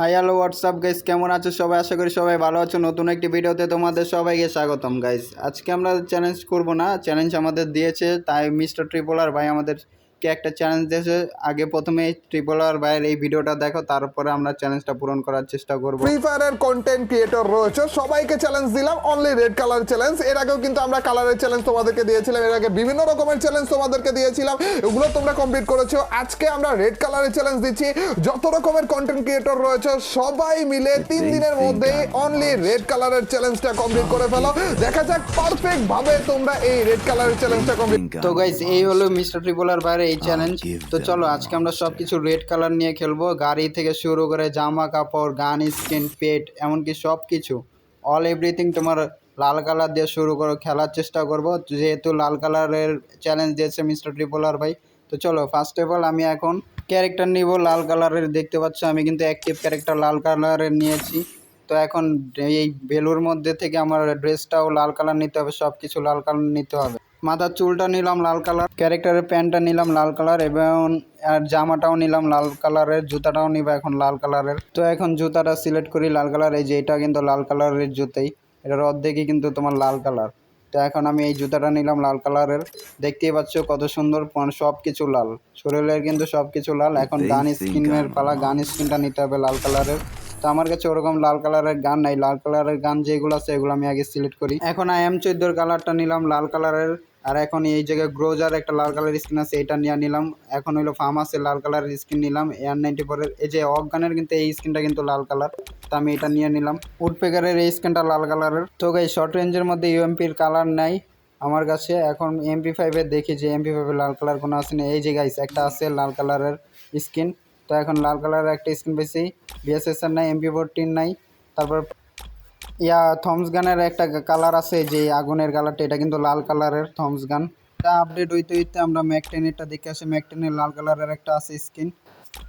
Hi hello WhatsApp guys কেমন আছো সবাই? আশা করি সবাই ভালো আছো। নতুন একটি ভিডিওতে তোমাদের সবাইকে স্বাগতম গাইস আজকে আমরা চ্যালেঞ্জ করব না। চ্যালেঞ্জ আমাদের দিয়েছে, তাই মিস্টার ট্রিপোলার ভাই আমাদেরকে একটা চ্যালেঞ্জ দিয়েছে আগে প্রথমে ট্রিপলার ভাইয়ের এই ভিডিওটা দেখো তারপরে আমরা চ্যালেঞ্জটা পূরণ করার চেষ্টা করব। ফ্রি ফায়ারের কন্টেন্ট ক্রিয়েটর রয়েছে সবাইকে চ্যালেঞ্জ দিলাম অনলি রেড কালার চ্যালেঞ্জ এর আগেও কিন্তু আমরা কালারের চ্যালেঞ্জ তোমাদেরকে দিয়েছিলাম এর আগে বিভিন্ন রকমের চ্যালেঞ্জ তোমাদেরকে দিয়েছিলাম এগুলো তোমরা কমপ্লিট করেছ। আজকে আমরা রেড কালারের চ্যালেঞ্জ দিচ্ছি যত রকমের কন্টেন্ট ক্রিয়েটর রয়েছে সবাই মিলে তিন দিনের মধ্যে অনলি রেড কালারের চ্যালেঞ্জটা কমপ্লিট করে ফেলো। দেখা যাক পারফেক্ট ভাবে তোমরা এই রেড কালারের চ্যালেঞ্জটা কমপ্লিট তো গাইস এই হলো মিস্টার ট্রিপলার ভাইয়ের এই চ্যালেঞ্জ তো চলো আজকে আমরা সব কিছু রেড কালার নিয়ে খেলব। গাড়ি থেকে শুরু করে জামা কাপড় গান স্কিন পেট এমনকি সব কিছু অল এভরিথিং তোমার লাল কালার দিয়ে শুরু করে খেলার চেষ্টা করব। যেহেতু লাল কালারের চ্যালেঞ্জ দিয়েছে মিস্টার ট্রিপলার ভাই। তো চলো ফার্স্ট অফ অল আমি এখন ক্যারেক্টার নিব। লাল কালারের দেখতে পাচ্ছ আমি কিন্তু অ্যাক্টিভ ক্যারেক্টার লাল কালারের নিয়েছি। তো এখন এই বেলুর মধ্যে থেকে আমার ড্রেসটাও লাল কালার নিতে হবে সব কিছু লাল কালার নিতে হবে। মাথার চুলটা নিলাম লাল কালার ক্যারেক্টারের প্যান্টটা নিলাম লাল কালার এবং আর জামাটাও নিলাম লাল কালারের জুতাটাও নিব এখন লাল কালারের। তো এখন জুতাটা সিলেক্ট করি লাল কালার এই যে এটা কিন্তু লাল কালারের জুতাই এটার অর্ধেকই কিন্তু তোমার লাল কালার। তো এখন আমি এই জুতাটা নিলাম লাল কালারের দেখতেই পাচ্ছ কত সুন্দর সব কিছু লাল। শরীরের কিন্তু সব কিছু লাল এখন গান স্কিনের পালা গান স্কিনটা নিতে হবে লাল কালারের। তো আমার কাছে ওরকম লাল কালারের গান নাই লাল কালারের গান যেগুলো আছে এগুলো আমি আগে সিলেক্ট করি। এখন আই এম চোদ্দোর কালারটা নিলাম লাল কালারের আর এখন এই জায়গায় গ্রোজার একটা লাল কালারের স্কিন আছে, এটা নিয়ে নিলাম। এখন হলো ফার্মাসের লাল কালারের স্কিন নিলাম। এয়ার নাইনটি ফোরের এই যে অফগানের কিন্তু এই স্কিনটা কিন্তু লাল কালার। তো আমি এটা নিয়ে নিলাম। উডপেকারের এই স্কিনটা লাল কালারের। তো গাই শর্ট রেঞ্জের মধ্যে ইউএমপির কালার নাই আমার কাছে। এখন এমপি ফাইভের দেখি যে এমপি ফাইভের লাল কালার কোনো না। এই যে গাইস একটা আছে লাল কালারের স্কিন তো এখন লাল কালারের একটা স্কিন পেয়েছি বিএসএসআর নাই এমপি ফোরটিন নাই। তারপর ইয়া থমস গানের একটা কালার আছে, যে আগুনের কালারটা এটা কিন্তু লাল কালারের থমস গান এটা আপডেট হইতে হইতে আমরা ম্যাকটেনেরটা দেখে আসি। ম্যাকটেনের লাল কালারের একটা আছে স্কিন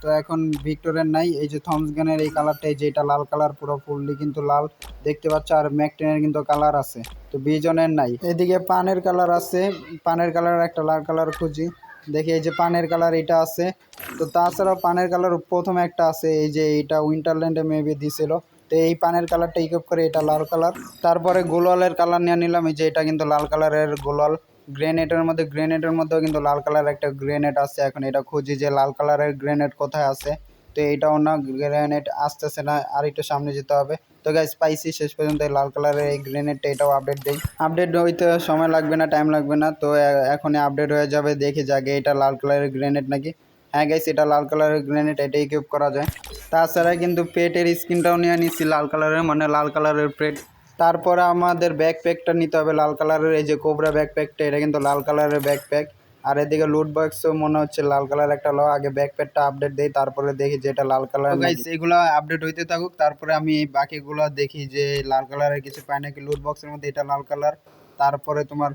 তো এখন ভিক্টোরের নাই। এই যে থমস গানের এই কালারটাই যে এটা লাল কালার পুরো ফুললি কিন্তু লাল। দেখতে পাচ্ছ, আর ম্যাকটেনের কিন্তু কালার আছে। তো বিজনের নাই। এদিকে পানের কালার আছে। পানের কালার একটা লাল কালার খুঁজি। দেখি, এই যে পানের কালার এটা আছে। তো তাছাড়াও পানের কালার প্রথমে একটা আছে। এই যে এটা উইন্টারল্যান্ডে মেবি দিছিল। তো এই পানের কালারটা ইকুইপ করে এটা লাল কালার তারপরে গোলালের কালার নিয়ে নিলাম, এই যে এটা কিন্তু লাল কালারের গোলাল। গ্রেনেটের মধ্যে গ্রেনেটের মধ্যেও কিন্তু লাল কালারের একটা গ্রেনেড আছে। এখন এটা খুঁজি যে লাল কালারের গ্রেনেড কোথায় আছে। তো এইটাও না গ্রেনেড আসতেছে না, আর একটু সামনে যেতে হবে। তো গাইজ পাইছি, শেষ পর্যন্ত এই লাল কালারের এই গ্রেনেডটা এটাও আপডেট দেই। আপডেট হইতে সময় লাগবে না টাইম লাগবে না। তো এখনই আপডেট হয়ে যাবে, দেখি যাকে, এটা লাল কালারের গ্রেনেড নাকি? হ্যাঁ গাইস এটা লাল কালারের গ্রেনেড এটাই কিউব করা যায়। তাছাড়া কিন্তু পেটের স্কিনটাও নিয়ে নিচ্ছি লাল কালারের মানে লাল কালারের পেট। তারপরে আমাদের ব্যাকপ্যাকটা নিতে হবে লাল কালারের এই যে কোবরা ব্যাকপ্যাকটা এটা কিন্তু লাল কালারের ব্যাকপ্যাক আর এদিকে লুট বক্সও মনে হচ্ছে লাল কালার একটা লো আগে ব্যাকপ্যাকটা আপডেট দেই তারপরে দেখি যে এটা লাল কালার গাইস এগুলো আপডেট হইতে থাকুক তারপরে আমি বাকিগুলো দেখি যে লাল কালারের কিছু পাই নাকি। লুট বক্সের মধ্যে এটা লাল কালার তারপরে তোমার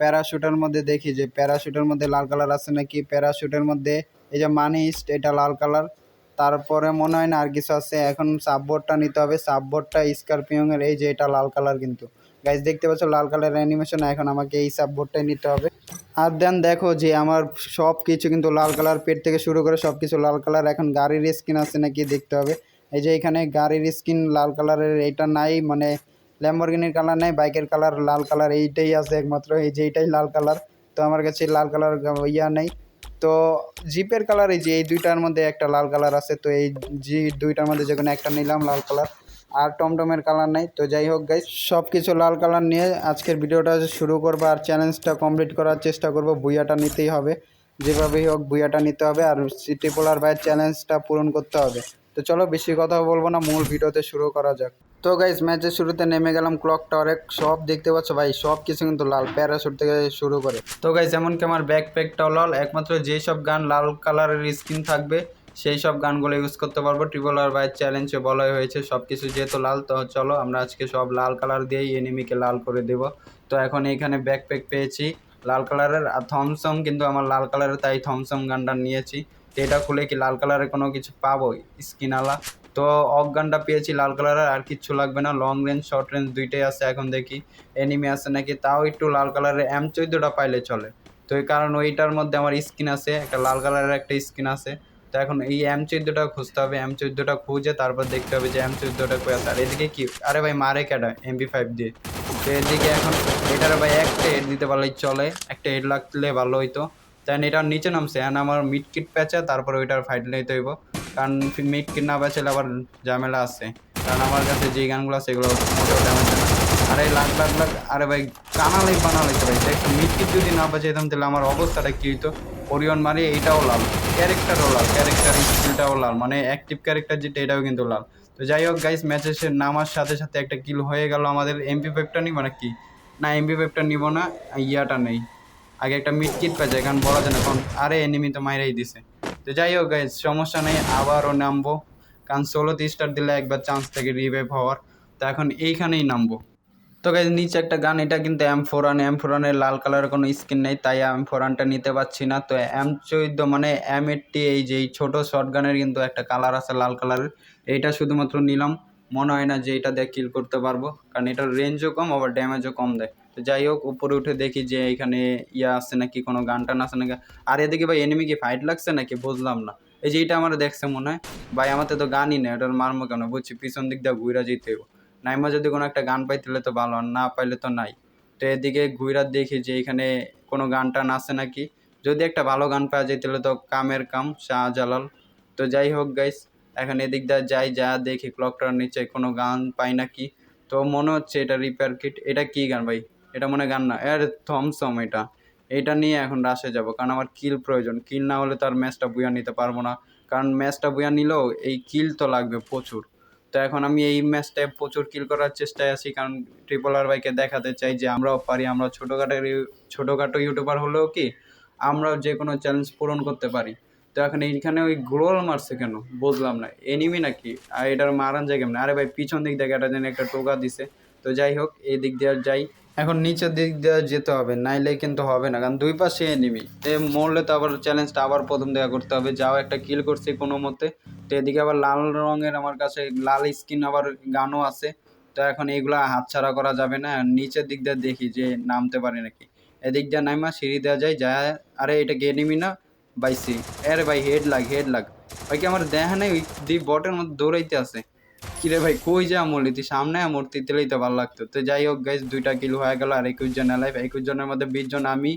প্যারাশুটের মধ্যে দেখি যে প্যারাশুটের মধ্যে লাল কালার আছে নাকি। প্যারাশুটের মধ্যে এই যে মানি ইস্ট, এটা লাল কালার। তারপরে মনে হয় না আর কিছু আছে, এখন সাববোর্ডটা নিতে হবে। সাববোর্ডটা স্করপিওনের, এই যে এটা লাল কালার কিন্তু। গাইজ দেখতে পাচ্ছ, লাল কালার অ্যানিমেশন এখন আমাকে এই সাববোর্ডটাই নিতে হবে। আর দেন দেখো যে আমার সব কিছু কিন্তু লাল কালার পেট থেকে শুরু করে সব কিছু লাল কালার। এখন গাড়ির স্কিন আছে নাকি দেখতে হবে। এই যে এখানে গাড়ির স্কিন লাল কালারের এইটা নাই মানে ল্যাম্বরগিনির কালার নাই বাইকের কালার লাল কালার, এইটাই আছে একমাত্র। এই যে এইটাই লাল কালার, তো আমার কাছে লাল কালার ইয়া নেই। তো জিপের কালার এই যে, এই দুইটার মধ্যে একটা লাল কালার আছে, তো এই জি, দুইটার মধ্যে যে কোনো একটা নিলাম লাল কালার আর টমটমের কালার নাই, তো যাই হোক গাইজ সব কিছু লাল কালার নিয়ে আজকের ভিডিওটা শুরু করব আর চ্যালেঞ্জটা কমপ্লিট করার চেষ্টা করব বুয়াটা নিতেই হবে। যেভাবেই হোক, বুইয়াটা নিতে হবে আর সিটি পোলার বাইয়ের চ্যালেঞ্জটা পূরণ করতে হবে। তো চলো বেশি কথা বলব না, মূল ভিডিওতে শুরু করা যাক। তো গাইস ম্যাচের শুরুতে নেমে গেলাম ক্লক টাওয়ারে সব দেখতে পাচ্ছ ভাই, সব কিছু কিন্তু লাল প্যারাশুট থেকে শুরু করে। তো গাইস এমনকি আমার ব্যাকপ্যাকটাও লাল, একমাত্র যেই সব গান লাল কালারের স্কিন থাকবে, সেই সব গানগুলো ইউজ করতে পারব। ট্রিপল আর বাইয়ের চ্যালেঞ্জে বলা হয়েছে সব কিছু যেহেতু লাল, তো চলো আমরা আজকে সব লাল কালার দিয়েই এনিমিকে লাল করে দেব। তো এখন এইখানে ব্যাকপ্যাক পেয়েছি, লাল কালারের আর থমসম কিন্তু আমার লাল কালারের তাই থমসম গানটা নিয়েছি। এটা খুলে কি লাল কালারের কোনো কিছু পাবো? স্কিন আলা। তো গানটা পেয়েছি লাল কালারের, আর কিচ্ছু লাগবে না। লং রেঞ্জ শর্ট রেঞ্জ দুইটাই আছে এখন দেখি। এনিমি আছে নাকি? তাও একটু লাল কালারের এম চোদ্দোটা পাইলে চলে। তো এই কারণ ওইটার মধ্যে আমার স্কিন আছে, একটা লাল কালারের একটা স্কিন আছে। তো এখন এই এম চোদ্দোটা খুঁজতে হবে এম চোদ্দোটা খুঁজে তারপর দেখতে হবে যে এম চোদ্দোটা কোয়া আর এদিকে কি? আরে ভাই, মারে কেটা এমপি ফাইভ দিয়ে। তো এদিকে এখন এটার ভাই একটা হেড দিতে পারলেই চলে। একটা হেড লাগলে ভালো হইতো। দেন এটার নিচে নামছে এখন আমার মিড কিট প্যাচা তারপরে ওইটার ফাইট নিতে হইব। কারণ মিড কিট না প্যাচালে আবার ঝামেলা আছে। কারণ আমার কাছে যে গানগুলো আছে এগুলো আরে লাখ লাখ লাখ, আরে ভাই কানালাই বানালাই তো ভাই। দেখ মিড কিট যদি না বাঁচাইতাম তাহলে আমার অবস্থাটা কি হইতো? ওরিয়ন মারি এইটাও লাল ক্যারেক্টারও লাল ক্যারেক্টার স্কিলটাও লাল। মানে অ্যাক্টিভ ক্যারেক্টার যেটা, এটাও কিন্তু লাল। তো যাই হোক গাইস ম্যাচে সে নামার সাথে সাথে একটা কিল হয়ে গেল আমাদের এমপি ফাইভটা নিব না কি? না এমপি ফাইভটা নিব না, ইয়াটা নেই। আগে একটা মিড কিট পেয়েছে এখন বলা যায় না কারণ আরে এনিমি তো মাইরাই দিছে। তো যাই হোক গাইস সমস্যা নেই, আবারও নামবো। কারণ ষোলোতে স্টার দিলে একবার চান্স থাকে রিভাইভ হওয়ার। তো এখন এইখানেই নামবো। তো গাইজ নিচে একটা গান, এটা কিন্তু এম ফোরান এম ফোরানের লাল কালারের কোনো স্কিন নেই, তাই এম ফোরানটা নিতে পারছি না। তো এম চৌদ্দ মানে এম এইটটি এই যে এই ছোটো শর্ট গানের কিন্তু একটা কালার আছে লাল কালারের এইটা শুধুমাত্র নিলাম। মনে হয় না যে এটা দিয়ে কিল করতে পারব, কারণ এটার রেঞ্জও কম, আবার ড্যামেজও কম দেয়। তো যাই হোক, উপরে উঠে দেখি যে এখানে ইয়া আছে নাকি, কোনো গান টান আছে নাকি। আর এদিকে ভাই এনিমি কি ফাইট লাগছে নাকি? বুঝলাম না। এই যে এটা আমার দেখছে মনে হয়। ভাই আমাদের তো গানই নেই ওটার মারমো কেন? বুঝছি, পিছন দিক দিয়ে ঘুরা যেতে হইব। নাইমা যদি কোনো একটা গান পাই, তাহলে তো ভালো না পাইলে তো নাই। তো এদিকে ঘুরা দেখি যে এখানে কোনো গান টান আছে নাকি। যদি একটা ভালো গান পাওয়া যায়, তাহলে তো কামের কাম, শাহজালাল। তো যাই হোক গাইস এখন এদিক দিয়ে যাই, যা দেখি ক্লকটার নিচে কোনো গান পাই নাকি। তো মনে হচ্ছে এটা রিপেয়ার কিট এটা কি গান ভাই? এটা মনে গান না এর থমসম এটা। এটা নিয়ে এখন রাশে যাব। কারণ আমার কিল প্রয়োজন। কিল না হলে তো আর ম্যাচটা বুয়া নিতে পারব না। কারণ ম্যাচটা বুয়া নিলেও এই কিল তো লাগবে প্রচুর। তো এখন আমি এই ম্যাচটায় প্রচুর কিল করার চেষ্টায় আছি। কারণ ট্রিপল আর বাইকে দেখাতে চাই যে আমরাও পারি। আমরা ছোটোখাটো ছোটোখাটো ইউটিউবার হলেও কি আমরাও যে কোনো চ্যালেঞ্জ পূরণ করতে পারি। তো এখন এইখানে ওই গ্লোল মারছে কেন? বুঝলাম না। এনিমি নাকি? আর এটার মারান যায় কেমন আরে ভাই, পিছন দিক থেকে এটা যেন একটা টোকা দিছে। তো যাই হোক, এই দিক দিয়ে যাই। এখন নিচের দিক দিয়ে যেতে হবে, নাইলে কিন্তু হবে না। কারণ দুই পাশে এনিমি এ মরলে তো আবার চ্যালেঞ্জটা আবার প্রথম দেখা করতে হবে। যাও একটা কিল করছি কোনো মতে। তো এদিকে আবার লাল রঙের আমার কাছে লাল স্কিন আবার গানও আছে। তো এখন এইগুলা হাতছাড়া করা যাবে না। নিচের দিক দিয়ে দেখি যে নামতে পারে নাকি। এদিক দিয়ে নাইমা সিঁড়ি দেওয়া যায় যা আরে এটা গেনিমি না? বাইসি। আরে ভাই হেড লাগ হেড লাগ ভাই কি আমার দেখা নেই? দি বটের মধ্যে দৌড়াইতে আছে। কিরে ভাই, কই যা মরলি তুই সামনে আমার তিতলেই তো ভালো লাগতো। তো যাই হোক গাইজ দুইটা কিল হয়ে গেল আর একুশ জন লাইফ একুশ জনের মধ্যে বিশ জন আমি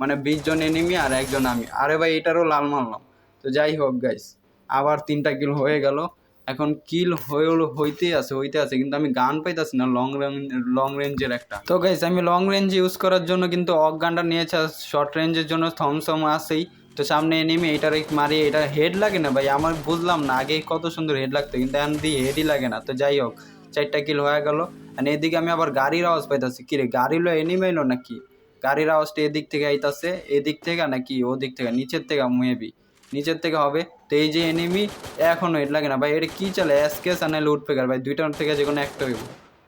মানে বিশ জন এনিমি আর একজন আমি। আরে ভাই, এটারও লাল মারলাম। তো যাই হোক গাইজ আবার তিনটা কিল হয়ে গেল। এখন কিল হয়ে হইতেই আছে হইতে আছে, কিন্তু আমি গান পাইতাছি না লং রেঞ্জ লং রেঞ্জের একটা। তো গাইস আমি লং রেঞ্জ ইউজ করার জন্য কিন্তু অক গানটা নিয়েছি শর্ট রেঞ্জের জন্য থমসম আছেই তো সামনে নেমে এটার মারি এটা হেড লাগে না ভাই? আমার বুঝলাম না, আগে কত সুন্দর হেড লাগতো, কিন্তু এখন দিয়ে হেডই লাগে না। তো যাই হোক, চারটা কিল হয়ে গেল। আর এদিকে আমি আবার গাড়ির আওয়াজ পাইতাছি। কিরে, গাড়ি লো এনিমে এলো নাকি? গাড়ির আওয়াজটা এদিক থেকে আইতাছে, এদিক থেকে নাকি ওদিক থেকে? নিচের থেকে মেবি নিচের থেকে হবে। তো এই যে এনিমি এখনও হেড লাগে না। ভাই, এটা কি চলে? এসকেস আর নাহলে উঠপেকার ভাই। দুইটার থেকে যে কোনো একটা হইব।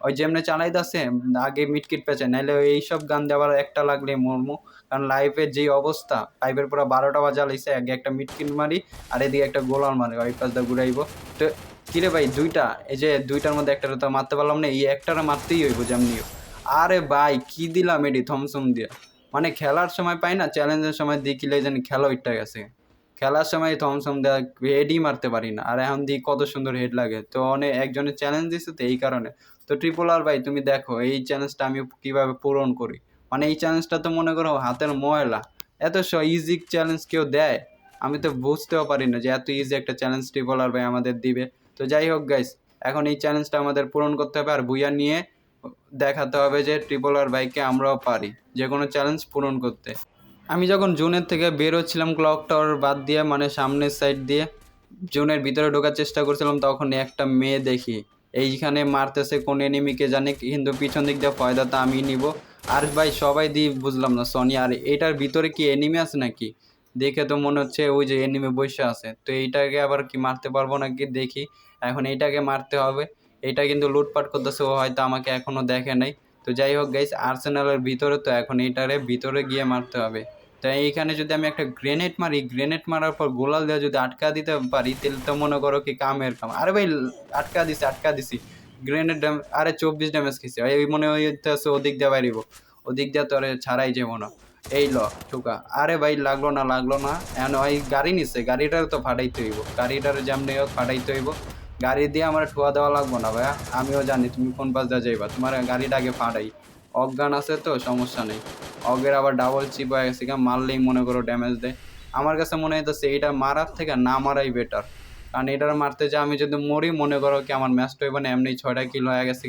ওই যেমনি চালাইতেছে আগে মিটকিট পেঁচে নাহলে এইসব গান দেওয়ার একটা লাগলে মর্মো। কারণ লাইফের যে অবস্থা লাইফের পুরো বারোটা বাজা লাইছে, আগে একটা মিটকিট মারি, আর এদিকে একটা গোলাল মারি, ওই পাশ দিয়ে ঘুরাইবো। তো কিরে ভাই, দুইটা, এই যে দুইটার মধ্যে একটা তো মারতে পারলাম না, এই একটারে মারতেই হইব যেমনিও আরে ভাই, কি দিলাম এটি থমসম দিয়ে? মানে খেলার সময় পাই না চ্যালেঞ্জের সময় দিয়ে কিলে জানি খেলা ওইটা গেছে। খেলার সময় থমসম দেওয়া হেডই মারতে পারি না, আর এখন দিয়ে কত সুন্দর হেড লাগে। তো অনেক একজনের চ্যালেঞ্জ দিচ্ছে তো এই কারণে। তো ট্রিপল আর ভাই, তুমি দেখো, এই চ্যালেঞ্জটা আমি কীভাবে পূরণ করি? মানে এই চ্যালেঞ্জটা তো মনে করো হাতের ময়লা। এত স ইজি চ্যালেঞ্জ কেউ দেয়? আমি তো বুঝতেও পারি না যে এত ইজি একটা চ্যালেঞ্জ ট্রিপল আর ভাই আমাদের দিবে। তো যাই হোক গাইস এখন এই চ্যালেঞ্জটা আমাদের পূরণ করতে হবে আর বুইয়া নিয়ে দেখাতে হবে যে ট্রিপল আর বাইকে আমরাও পারি যে কোনো চ্যালেঞ্জ পূরণ করতে। আমি যখন জুনের থেকে বেরোচ্ছিলাম ক্লক টাওয়ার বাদ দিয়ে মানে সামনের সাইড দিয়ে, জুনের ভিতরে ঢোকার চেষ্টা করছিলাম তখন একটা মেয়ে দেখি। এইখানে মারতেছে কোন এনিমিকে জানে, কিন্তু পিছন দিক দিয়ে ফয়দাটা আমি নিব। আর ভাই, সবাই দিয়ে বুঝলাম না, সনি, আর এটার ভিতরে কি এনিমি আছে নাকি? দেখে তো মনে হচ্ছে ওই যে এনিমি বসে আছে। তো এইটাকে আবার কি মারতে পারব নাকি, দেখি। এখন এইটাকে মারতে হবে। এটা কিন্তু লুটপাট করতেছে, ও হয়তো আমাকে এখনও দেখে নাই। তো যাই হোক গাইস আর্সেনালের ভিতরে তো এখন এইটারে ভিতরে গিয়ে মারতে হবে। তো এইখানে যদি আমি একটা গ্রেনেড মারি গ্রেনেড মারার পর গোলাল দেওয়া যদি আটকা দিতে পারি, তাহলে তো মনে করো কি কামের কাম। আরে ভাই, আটকা দিছি আটকা দিছি। গ্রেনেড ড্যাম আরে চব্বিশ ড্যামেজ খেয়েছি। এই মনে হইতেছে ওদিক দিয়ে বাইরিব ওদিক দিয়ে তো আরে ছাড়াই যাব না। এই ল, ঠুকা। আরে ভাই, লাগল না লাগল না। এখন ওই গাড়ি নিচ্ছে গাড়িটার তো ফাটাইতে হইব। গাড়িটার যেমনি হোক ফাটাইতে হইব। গাড়ি দিয়ে আমার ঠুয়া দেওয়া লাগবো না ভাইয়া। আমিও জানি তুমি কোন পাশ দিয়ে যাইবা। তোমার গাড়িটা আগে ফাটাই। অজ্ঞান আছে তো, সমস্যা নেই। অগের আবার ডাবল চিপ হয়ে গেছে মারলেই মনে করো ড্যামেজ দেয়। আমার কাছে মনে হইতেছে এইটা মারার থেকে না মারাই বেটার কারণ এটার মারতে যে আমি যদি মরি, মনে করো কি আমার ম্যাচটা হইব না এমনি ছয়টা কিল হয়ে গেছে।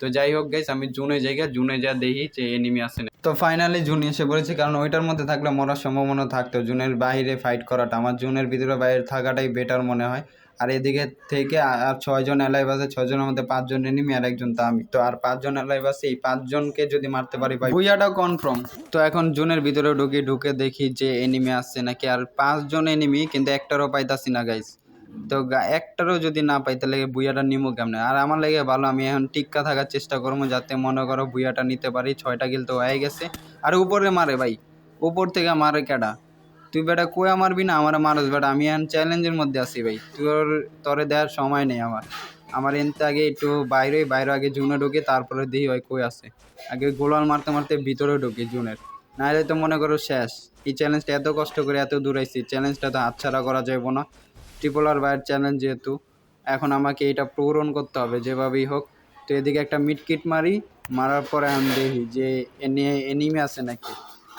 তো যাই হোক গাইস আমি জুনে যাই জুনে যা দেখি যে এনিমি আসে না। তো ফাইনালি জুন এসে পড়েছি, কারণ ওইটার মধ্যে থাকলে মরার সম্ভাবনা থাকতো। জুনের বাইরে ফাইট করাটা, আমার জুনের ভিতরে বাইরে থাকাটাই বেটার মনে হয়। আর এদিকে থেকে আর ছয়জন এলাইভ আছে, ছয়জনের মধ্যে পাঁচজন এনিমি আর একজন তো আমি। তো আর পাঁচজন এলাইভ আছে, এই পাঁচজনকে যদি মারতে পারি ভাই, বুইয়াটা কনফার্ম তো এখন জুনের ভিতরে ঢুকি, ঢুকে দেখি যে এনিমি আসছে নাকি, আর পাঁচজন এনিমি কিন্তু একটারও পাইতাছি না গাইস তো একটারও যদি না পাই, তাহলে বুইয়াটা নিমো কেমনে? আর আমার লেগে ভালো, আমি এখন টিক্কা থাকার চেষ্টা করব, যাতে মনে করো বুইয়াটা নিতে পারি, ছয়টা গিল তো হয়ে গেছে। আর উপরে মারে ভাই, উপর থেকে মারে কেডা? তুই বেটা কয়া মারবি না? আমার মারস বেটা, আমি এখন চ্যালেঞ্জের মধ্যে আছি ভাই। তোর, তরে দেওয়ার সময় নেই আমার। আমার এনতে আগে একটু বাইরে বাইরে আগে জুনে ঢুকে, তারপরে দেখি ওই কই আসে আগে গোলাল মারতে মারতে ভিতরে ঢুকি জুনের। নাহলে তো মনে করো শেষ। এই চ্যালেঞ্জটা এত কষ্ট করে এত দূর আইছি চ্যালেঞ্জটা তো হাতছাড়া করা যাবে না। ট্রিপল আর বাইয়ের চ্যালেঞ্জ যেহেতু, এখন আমাকে এটা পূরণ করতে হবে যেভাবেই হোক। তো এদিকে একটা মিট কিট মারি, মারার পরে আমি দেখি যে এনে, এনিমি আছে নাকি।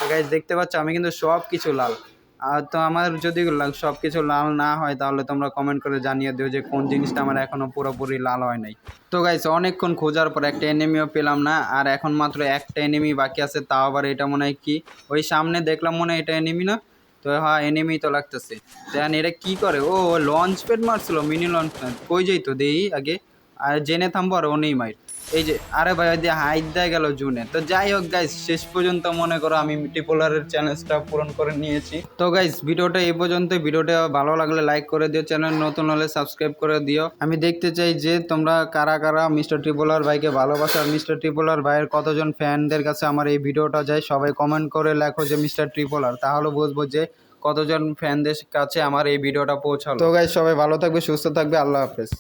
গাইজ দেখতে পাচ্ছ, আমি কিন্তু সব কিছু লাল। আর তো আমার যদি সব কিছু লাল না হয়, তাহলে তোমরা কমেন্ট করে জানিয়ে দিও যে কোন জিনিসটা আমার এখনও পুরোপুরি লাল হয় নাই। তো গাইস অনেকক্ষণ খোঁজার পর একটা এনিমিও পেলাম না, আর এখন মাত্র একটা এনিমি বাকি আছে, তাও আবার এটা মনে হয় কি? ওই সামনে দেখলাম মনে হয় এটা এনিমি না? তো হ্যাঁ এনিমি তো লাগতেছে। দেন এটা কি করে? ও লঞ্চ প্যাড মারছিল মিনি লঞ্চ প্যাড কই যাই তো দেই আগে। আর জেনে থামবো আর ও নেই মাইর। এই যে, আরে ভাই দিয়ে হাইট দেয় গেল জুনে। তো যাই হোক গাইস শেষ পর্যন্ত মনে করো আমি টিপোলারের চ্যালেঞ্জটা পূরণ করে নিয়েছি। তো গাইস ভিডিওটা এই পর্যন্ত ভিডিওটা ভালো লাগলে লাইক করে দিও চ্যানেল নতুন হলে সাবস্ক্রাইব করে দিও। আমি দেখতে চাই যে তোমরা কারা কারা মিস্টার ট্রিপোলার ভাইকে ভালোবাসো আর মিস্টার ট্রিপোলার ভাইয়ের কতজন ফ্যানদের কাছে আমার এই ভিডিওটা যায়, সবাই কমেন্ট করে লেখো যে মিস্টার ট্রিপোলার তাহলে বুঝব যে কতজন ফ্যানদের কাছে আমার এই ভিডিওটা পৌঁছালো। তো গাইস সবাই ভালো থাকবে, সুস্থ থাকবে, আল্লাহ হাফেজ।